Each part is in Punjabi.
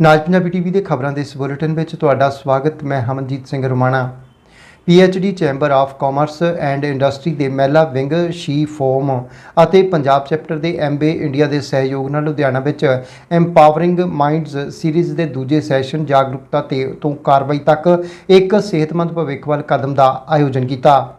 ਨਾਜ ਪੰਜਾਬੀ ਟੀਵੀ ਦੇ ਖਬਰਾਂ ਦੇ ਇਸ ਬੁਲੇਟਿਨ ਵਿੱਚ ਤੁਹਾਡਾ ਸਵਾਗਤ, ਮੈਂ Hamanjit Singh Rumana. The chamber of commerce and industry ਦੇ ਮਹਿਲਾ ਵਿੰਗ ਸ਼ੀ ਫੋਮ ਅਤੇ ਪੰਜਾਬ ਚੈਪਟਰ ਦੇ ਐਮਬੀ ਇੰਡੀਆ ਦੇ ਸਹਿਯੋਗ ਨਾਲ ਲੁਧਿਆਣਾ ਵਿੱਚ ਐਮਪਾਵਰਿੰਗ ਮਾਈਂਡਸ ਸੀਰੀਜ਼ ਦੇ ਦੂਜੇ ਸੈਸ਼ਨ ਜਾਗਰੂਕਤਾ ਤੇ ਤੋਂ ਕਾਰਵਾਈ ਤੱਕ ਇੱਕ ਸਿਹਤਮੰਦ ਭਵਿੱਖ ਵੱਲ ਕਦਮ ਦਾ ਆਯੋਜਨ ਕੀਤਾ।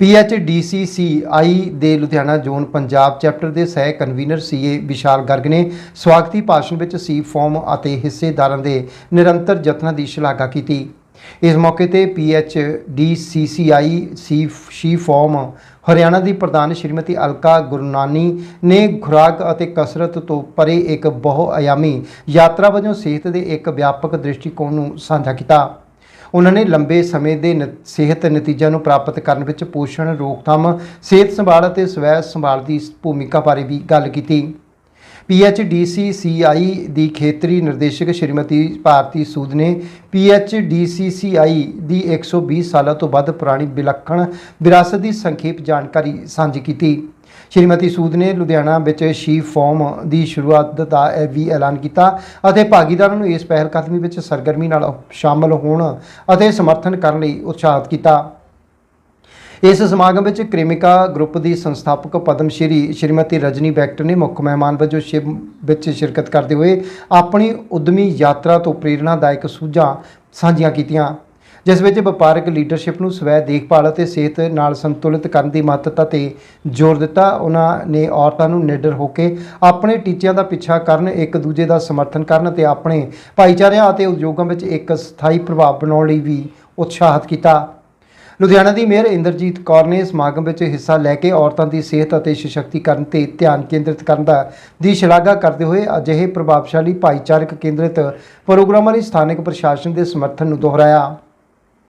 PHDCCI ਦੇ ਲੁਧਿਆਣਾ ਜ਼ੋਨ ਪੰਜਾਬ ਚੈਪਟਰ ਦੇ ਸਹਿ ਕਨਵੀਨਰ ਸੀਏ ਵਿਸ਼ਾਲ ਗਰਗ ਨੇ ਸਵਾਗਤੀ ਭਾਸ਼ਣ ਵਿੱਚ ਸੀ ਫਾਰਮ ਅਤੇ ਹਿੱਸੇਦਾਰਾਂ ਦੇ ਨਿਰੰਤਰ ਯਤਨਾਂ ਦੀ ਸ਼ਲਾਘਾ ਕੀਤੀ। ਇਸ ਮੌਕੇ ਤੇ PHDCCI C she forum Haryana ਦੀ ਪ੍ਰਧਾਨ ਸ਼੍ਰੀਮਤੀ ਅਲਕਾ ਗੁਰਨਾਨੀ ਨੇ ਖੁਰਾਕ ਅਤੇ ਕਸਰਤ ਤੋਂ ਪਰੇ ਇੱਕ ਬਹੁ ਯਾਤਰਾ ਵਜੋਂ ਸਿਹਤ ਦੇ ਇੱਕ ਵਿਆਪਕ ਦ੍ਰਿਸ਼ਟੀਕੋਣ ਨੂੰ ਸਾਂਝਾ ਕੀਤਾ। ਉਹਨਾਂ ਨੇ ਲੰਬੇ ਸਮੇਂ ਦੇ ਨ- ਸਿਹਤ ਨਤੀਜਿਆਂ ਨੂੰ ਪ੍ਰਾਪਤ ਕਰਨ ਵਿੱਚ ਪੋਸ਼ਣ, ਰੋਕਥਾਮ, ਸਿਹਤ ਸੰਭਾਲ ਅਤੇ ਸਵੈ ਸੰਭਾਲ ਦੀ ਭੂਮਿਕਾ ਬਾਰੇ ਵੀ ਗੱਲ ਕੀਤੀ। PHDCCI ਦੀ ਖੇਤਰੀ ਨਿਰਦੇਸ਼ਕ ਸ਼੍ਰੀਮਤੀ ਭਾਰਤੀ ਸੂਦ ਨੇ PHDCCI ਦੀ 120 ਸਾਲਾਂ ਤੋਂ ਵੱਧ ਪੁਰਾਣੀ ਵਿਲੱਖਣ ਵਿਰਾਸਤ ਦੀ ਸੰਖੇਪ ਜਾਣਕਾਰੀ ਸਾਂਝੀ ਕੀਤੀ। ਸ਼੍ਰੀਮਤੀ ਸੂਦ ਨੇ ਲੁਧਿਆਣਾ ਵਿੱਚ ਸ਼ੀ ਫਾਰਮ ਦੀ ਸ਼ੁਰੂਆਤ ਦਾ ਵੀ ਐਲਾਨ ਕੀਤਾ ਅਤੇ ਭਾਗੀਦਾਰਾਂ ਨੂੰ ਇਸ ਪਹਿਲਕਦਮੀ ਵਿੱਚ ਸਰਗਰਮੀ ਨਾਲ ਸ਼ਾਮਲ ਹੋਣ ਅਤੇ ਸਮਰਥਨ ਕਰਨ ਲਈ ਉਤਸ਼ਾਹਿਤ ਕੀਤਾ। ਇਸ ਸਮਾਗਮ ਵਿੱਚ ਕ੍ਰਿਮਿਕਾ ਗਰੁੱਪ ਦੀ ਸੰਸਥਾਪਕ ਪਦਮ ਸ਼੍ਰੀ ਸ਼੍ਰੀਮਤੀ ਰਜਨੀ ਬੈਕਟਰ ਨੇ ਮੁੱਖ ਮਹਿਮਾਨ ਵਜੋਂ ਸ਼ਿਵ ਵਿੱਚ ਸ਼ਿਰਕਤ ਕਰਦੇ ਹੋਏ ਆਪਣੀ ਉਦਮੀ ਯਾਤਰਾ ਤੋਂ ਪ੍ਰੇਰਣਾਦਾਇਕ ਸੂਝਾਂ ਸਾਂਝੀਆਂ ਕੀਤੀਆਂ, ਜਿਸ ਵਿੱਚ ਵਪਾਰਕ ਲੀਡਰਸ਼ਿਪ ਨੂੰ ਸਵੈ ਦੇਖਭਾਲ ਅਤੇ ਸਿਹਤ ਨਾਲ ਸੰਤੁਲਿਤ ਕਰਨ ਦੀ ਮਹੱਤਤਾ ਤੇ ਜ਼ੋਰ ਦਿੱਤਾ। ਉਹਨਾਂ ਨੇ ਔਰਤਾਂ ਨੂੰ ਨਿਡਰ ਹੋ ਕੇ ਆਪਣੇ ਟੀਚਿਆਂ ਦਾ ਪਿੱਛਾ ਕਰਨ, ਇੱਕ ਦੂਜੇ ਦਾ ਸਮਰਥਨ ਕਰਨ ਅਤੇ ਆਪਣੇ ਭਾਈਚਾਰਿਆਂ ਅਤੇ ਉਦਯੋਗਾਂ ਵਿੱਚ ਇੱਕ ਸਥਾਈ ਪ੍ਰਭਾਵ ਬਣਾਉਣ ਲਈ ਵੀ ਉਤਸ਼ਾਹਿਤ ਕੀਤਾ। ਲੁਧਿਆਣਾ ਦੀ ਮੇਅਰ ਇੰਦਰਜੀਤ ਕੌਰ ਨੇ ਸਮਾਗਮ ਵਿੱਚ ਹਿੱਸਾ ਲੈ ਕੇ ਔਰਤਾਂ ਦੀ ਸਿਹਤ ਅਤੇ ਸਸ਼ਕਤੀਕਰਨ ਤੇ ਧਿਆਨ ਕੇਂਦਰਿਤ ਕਰਨ ਦਾ ਦੀ ਸ਼ਲਾਘਾ ਕਰਦੇ ਹੋਏ ਅਜਿਹੇ ਪ੍ਰਭਾਵਸ਼ਾਲੀ ਭਾਈਚਾਰਕ ਕੇਂਦਰਿਤ ਪ੍ਰੋਗਰਾਮਾਂ ਲਈ ਸਥਾਨਕ ਪ੍ਰਸ਼ਾਸਨ ਦੇ ਸਮਰਥਨ ਨੂੰ ਦੁਹਰਾਇਆ।